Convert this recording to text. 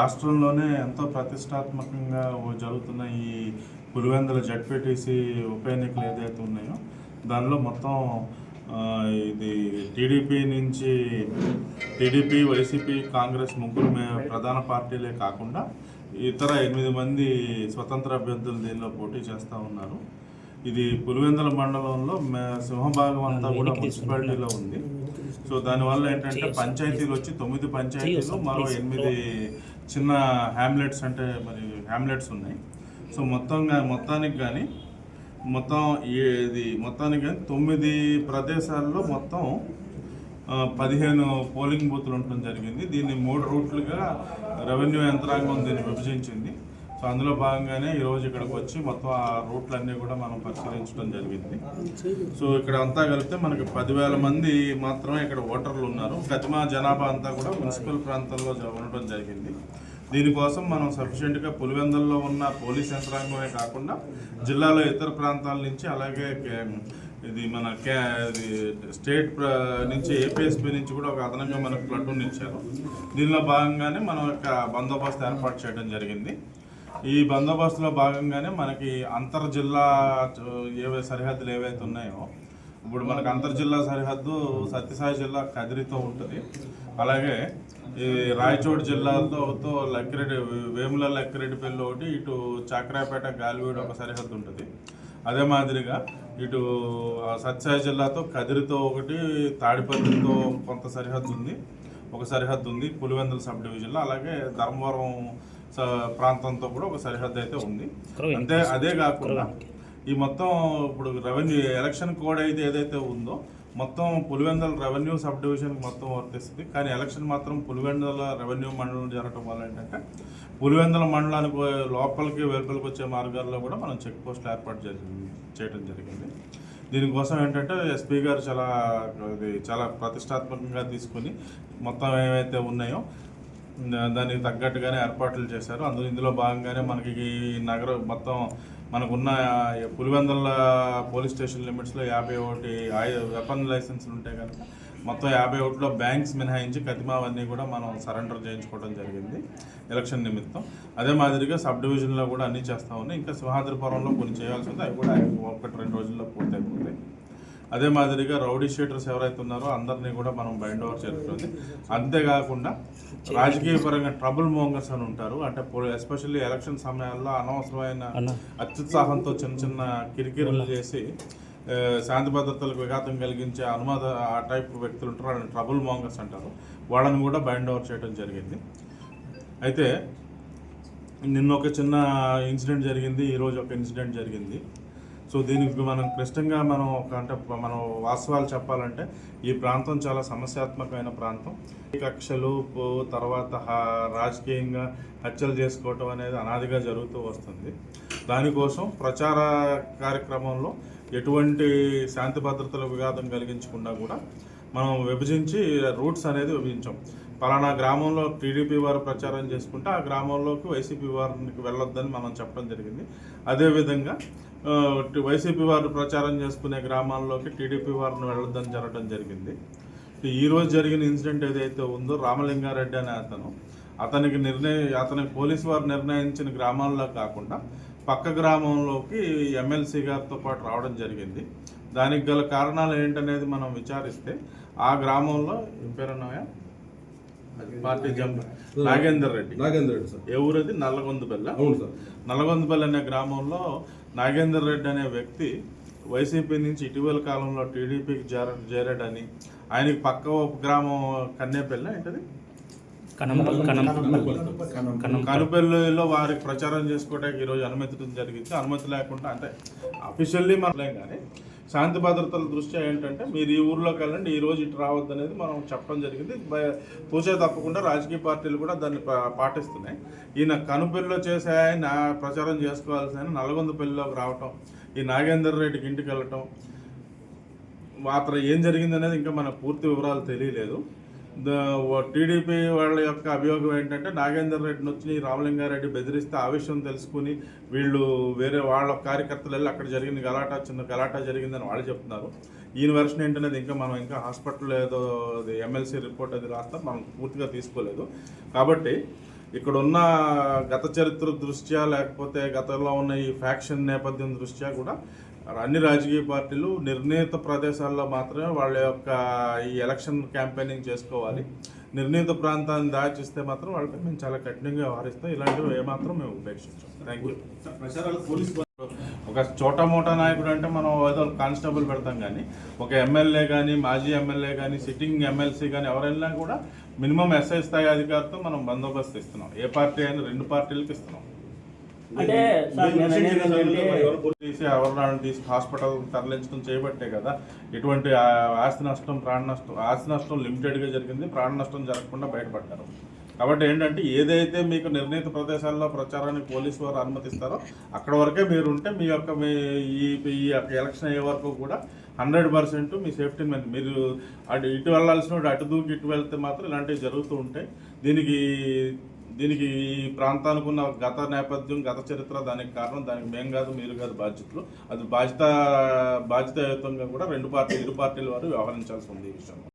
రాష్ట్రంలోనే ఎంతో ప్రతిష్టాత్మకంగా జరుగుతున్న ఈ పులివెందుల జడ్పీటీసీ ఉప ఎన్నికలు ఏదైతే ఉన్నాయో దానిలో మొత్తం ఇది టీడీపీ నుంచి టీడీపీ వైసీపీ కాంగ్రెస్ ముగ్గురు ప్రధాన పార్టీలే కాకుండా ఇతర ఎనిమిది మంది స్వతంత్ర అభ్యర్థులు దీనిలో పోటీ చేస్తూ ఉన్నారు. ఇది పులివెందుల మండలంలో మే- సింహభాగం అంతా కూడా మున్సిపాలిటీలో ఉంది. సో దానివల్ల ఏంటంటే పంచాయతీలు వచ్చి తొమ్మిది పంచాయతీలు మరో ఎనిమిది చిన్న హ్యామ్లెట్స్ అంటే మరి హ్యామ్లెట్స్ ఉన్నాయి. సో మొత్తంగా మొత్తానికి కానీ మొత్తం ఇది మొత్తానికి కానీ తొమ్మిది ప్రదేశాల్లో మొత్తం పదిహేను పోలింగ్ బూత్లు ఉండటం జరిగింది. దీన్ని మూడు రూట్లుగా రెవెన్యూ యంత్రాంగం దీన్ని విభజించింది. సో అందులో భాగంగానే ఈరోజు ఇక్కడికి వచ్చి మొత్తం ఆ రూట్లన్నీ కూడా మనం పరిశీలించడం జరిగింది. సో ఇక్కడ అంతా కలిపితే మనకి పదివేల మంది మాత్రమే ఇక్కడ ఓటర్లు ఉన్నారు. గతిమా జనాభా అంతా కూడా మున్సిపల్ ప్రాంతాల్లో ఉండడం జరిగింది. దీనికోసం మనం సఫిషియెంట్గా పులివెందుల్లో ఉన్న పోలీస్ యంత్రాంగమే కాకుండా జిల్లాలో ఇతర ప్రాంతాల నుంచి అలాగే కే- ఇది మన క్యా ఇది స్టేట్ నుంచి ఏపీఎస్పీ నుంచి కూడా ఒక అదనంగా మనకు ప్లటూన్ ఇచ్చారు. దీనిలో భాగంగానే మనం యొక్క బందోబస్తు ఏర్పాటు చేయడం జరిగింది. ఈ బందోబస్తులో భాగంగానే మనకి అంతర్ జిల్లా ఏవే సరిహద్దులు ఏవైతే ఉన్నాయో ఇప్పుడు మనకు అంతర్ జిల్లా సరిహద్దు సత్యసాయి జిల్లా కదిరితో ఉంటుంది. అలాగే ఈ రాయచోటి జిల్లాతో లక్కిరెడ్డి వేముల లక్కిరెడ్డిపల్లి ఒకటి ఇటు చక్రాపేట గాలివీడు ఒక సరిహద్దు ఉంటుంది. అదే మాదిరిగా ఇటు సత్యసాయి జిల్లాతో కదిరితో ఒకటి తాడిపత్రితో కొంత సరిహద్దు ఉంది. ఒక సరిహద్దు ఉంది పులివెందుల సబ్ డివిజన్లో. అలాగే ధర్మవరం ప్రాంతంతో కూడా ఒక సరిహద్దు అయితే ఉంది. అంతే అదే కాకుండా ఈ మొత్తం ఇప్పుడు రెవెన్యూ ఎలక్షన్ కోడ్ అయితే ఏదైతే ఉందో మొత్తం పులివెందుల రెవెన్యూ సబ్ డివిజన్ మొత్తం వర్తిస్తుంది. కానీ ఎలక్షన్ మాత్రం పులివెందుల రెవెన్యూ మండలం జరగటం వల్ల ఏంటంటే పులివెందుల మండలానికి లోపలికి వెలుపలికి వచ్చే మార్గాల్లో కూడా మనం చెక్ పోస్టులు ఏర్పాటు చేయడం జరిగింది. దీనికోసం ఏంటంటే ఎస్పీ గారు చాలా చాలా ప్రతిష్టాత్మకంగా తీసుకొని మొత్తం ఏవైతే ఉన్నాయో దానికి తగ్గట్టుగానే ఏర్పాట్లు చేశారు. అందులో ఇందులో భాగంగానే మనకి నగరం నగర మొత్తం మనకున్న ఈ పులివెందుల పోలీస్ స్టేషన్ లిమిట్స్లో యాభై ఒకటి వెపన్ లైసెన్స్లు ఉంటాయి కనుక మొత్తం యాభై ఒకటిలో బ్యాంక్స్ మినహాయించి కతిమావన్నీ కూడా మనం సరెండర్ చేయించుకోవడం జరిగింది ఎలక్షన్ నిమిత్తం. అదే మాదిరిగా సబ్ డివిజన్లో కూడా అన్నీ చేస్తా ఉన్నాయి. ఇంకా సింహాద్రిపురంలో కొన్ని చేయాల్సి ఉంది. అవి కూడా ఒకటి రెండు రోజుల్లో పూర్తయిపోతాయి. అదే మాదిరిగా రౌడీ షీటర్స్ ఎవరైతే ఉన్నారో అందరినీ కూడా మనం బైండ్ ఓవర్ చేస్తుంది. అంతేకాకుండా రాజకీయ పరంగా ట్రబుల్ మోంగర్స్ అని ఉంటారు. అంటే ఎస్పెషల్లీ ఎలక్షన్ సమయాల్లో అనవసరమైన అత్యుత్సాహంతో చిన్న చిన్న కిరికిరులు చేసి శాంతి భద్రతలకు విఘాతం కలిగించే అనుమాద ఆ టైప్ వ్యక్తులు ఉంటారు. వాళ్ళని ట్రబుల్ మోంగర్స్ అంటారు. వాళ్ళని కూడా బైండ్ ఓవర్ చేయడం జరిగింది. అయితే నిన్న ఒక చిన్న ఇన్సిడెంట్ జరిగింది. ఈరోజు ఒక ఇన్సిడెంట్ జరిగింది. సో దీనికి మనం క్లిష్టంగా మనం ఒక అంటే మనం వాస్తవాలు చెప్పాలంటే ఈ ప్రాంతం చాలా సమస్యాత్మకమైన ప్రాంతం. కక్షలు తర్వాత రాజకీయంగా హత్యలు చేసుకోవటం అనేది అనాదిగా జరుగుతూ వస్తుంది. దానికోసం ప్రచార కార్యక్రమంలో ఎటువంటి శాంతి భద్రతల విఘాతం కలిగించకుండా కూడా మనం విభజించి రూట్స్ అనేది విభజించాం. పలానా గ్రామంలో టీడీపీ వారు ప్రచారం చేసుకుంటే ఆ గ్రామంలోకి వైసీపీ వారికి వెళ్ళొద్దని మనం చెప్పడం జరిగింది. అదేవిధంగా వైసీపీ వారు ప్రచారం చేసుకునే గ్రామాల్లోకి టీడీపీ వారిని వెళ్ళొద్దని జరగడం జరిగింది. ఈ రోజు జరిగిన ఇన్సిడెంట్ ఏదైతే ఉందో రామలింగారెడ్డి అనే అతను అతనికి నిర్ణయ అతనికి పోలీసు వారు నిర్ణయించిన గ్రామాల్లో కాకుండా పక్క గ్రామంలోకి ఎమ్మెల్సీ గారితో పాటు రావడం జరిగింది. దానికి గల కారణాలు ఏంటనేది మనం విచారిస్తే ఆ గ్రామంలో ఏం? Party jump Nagender Reddy. Nagendra Reddy sir. ఏ ఊరది? నల్లగొందుబెల్ల అవును సార్. నల్లగొందపల్లి అనే గ్రామంలో నాగేందర్ రెడ్డి అనే వ్యక్తి వైసీపీ నుంచి ఇటీవల కాలంలో టీడీపీకి చేర చేరాడని ఆయనకి పక్క గ్రామం కన్నేపల్లి ఏంటది? కనుపల్లిలో వారికి ప్రచారం చేసుకోవడానికి ఈరోజు అనుమతించడం జరిగింది. అనుమతి లేకుండా అంటే అఫీషియల్లీ మనలేం కానీ శాంతి భద్రతల దృష్ట్యా ఏంటంటే మీరు ఈ ఊర్లోకి వెళ్ళండి ఈ రోజు ఇటు రావద్దు అనేది మనం చెప్పడం జరిగింది. బ- తూచే తప్పకుండా రాజకీయ పార్టీలు కూడా దాన్ని పా- పాటిస్తున్నాయి. ఈయన కనుపెల్లిలో చేసే ఆయన ప్రచారం చేసుకోవాల్సిన నల్గొంద పెళ్ళిలోకి రావటం ఈ నాగేందర్ రెడ్డికి ఇంటికి వెళ్ళటం అక్కడ ఏం జరిగింది అనేది ఇంకా మనకు పూర్తి వివరాలు తెలియలేదు. టీడీపీ వాళ్ళ యొక్క అభియోగం ఏంటంటే నాగేందర్ రెడ్డిని వచ్చి రామలింగారెడ్డి బెదిరిస్తే ఆ విషయం తెలుసుకుని వీళ్ళు వేరే వాళ్ళ కార్యకర్తలు వెళ్ళి అక్కడ జరిగిన గలాటా చిన్న గలాటా జరిగిందని వాళ్ళు చెప్తున్నారు. ఈయన వెర్షన్ ఏంటనేది ఇంకా మనం ఇంకా హాస్పిటల్ ఏదో అది ఎమ్మెల్సీ రిపోర్ట్ అది రాస్తాం మనం పూర్తిగా తీసుకోలేదు. కాబట్టి ఇక్కడ ఉన్న గత చరిత్ర దృష్ట్యా లేకపోతే గతంలో ఉన్న ఈ ఫ్యాక్షన్ నేపథ్యం దృష్ట్యా కూడా అన్ని రాజకీయ పార్టీలు నిర్ణీత ప్రదేశాల్లో మాత్రమే వాళ్ళ యొక్క ఈ ఎలక్షన్ క్యాంపెయినింగ్ చేసుకోవాలి. నిర్ణీత ప్రాంతాన్ని దాచిస్తే మాత్రం వాళ్ళపై మేము చాలా కఠినంగా వ్యవహరిస్తాం. ఇలాంటివి ఏమాత్రం మేము ఉపేక్షించాం. థ్యాంక్ యూ పోలీస్ ఒక చోట మోటా నాయకుడు అంటే మనం ఏదో కానిస్టేబుల్ పెడతాం కానీ ఒక ఎమ్మెల్యే కానీ మాజీ ఎమ్మెల్యే కానీ సిట్టింగ్ ఎమ్మెల్సీ కానీ ఎవరైనా కూడా మినిమం ఎస్ఐ స్థాయి అధికారితో మనం బందోబస్తు ఇస్తున్నాం. ఏ పార్టీ అయినా రెండు పార్టీలకు ఇస్తున్నాం. అంటే తీసి తీసి హాస్పిటల్ తరలించడం చేయబట్టే కదా. ఎటువంటి ఆస్తి నష్టం ప్రాణ నష్టం ఆస్తి నష్టం లిమిటెడ్గా జరిగింది ప్రాణ నష్టం జరగకుండా బయటపడ్డారు. కాబట్టి ఏంటంటే ఏదైతే మీకు నిర్ణీత ప్రదేశాల్లో ప్రచారానికి పోలీసు వారు అనుమతిస్తారో అక్కడ వరకే మీరు ఉంటే మీ యొక్క మీ ఈ ఎలక్షన్ అయ్యే వరకు కూడా హండ్రెడ్ పర్సెంట్ మీ సేఫ్టీ మీద మీరు అటు ఇటు వెళ్ళాల్సిన అటు దూకి ఇటు వెళ్తే మాత్రం ఇలాంటివి జరుగుతూ ఉంటాయి దీనికి దీనికి ఈ ప్రాంతానికి ఉన్న గత నేపథ్యం గత చరిత్ర దానికి కారణం దానికి మేం కాదు మీరు కాదు బాధ్యతలు. అది బాధ్యత బాధ్యతాయుతంగా కూడా రెండు పార్టీ ఇరు పార్టీల వారు వ్యవహరించాల్సి ఉంది ఈ విషయంలో.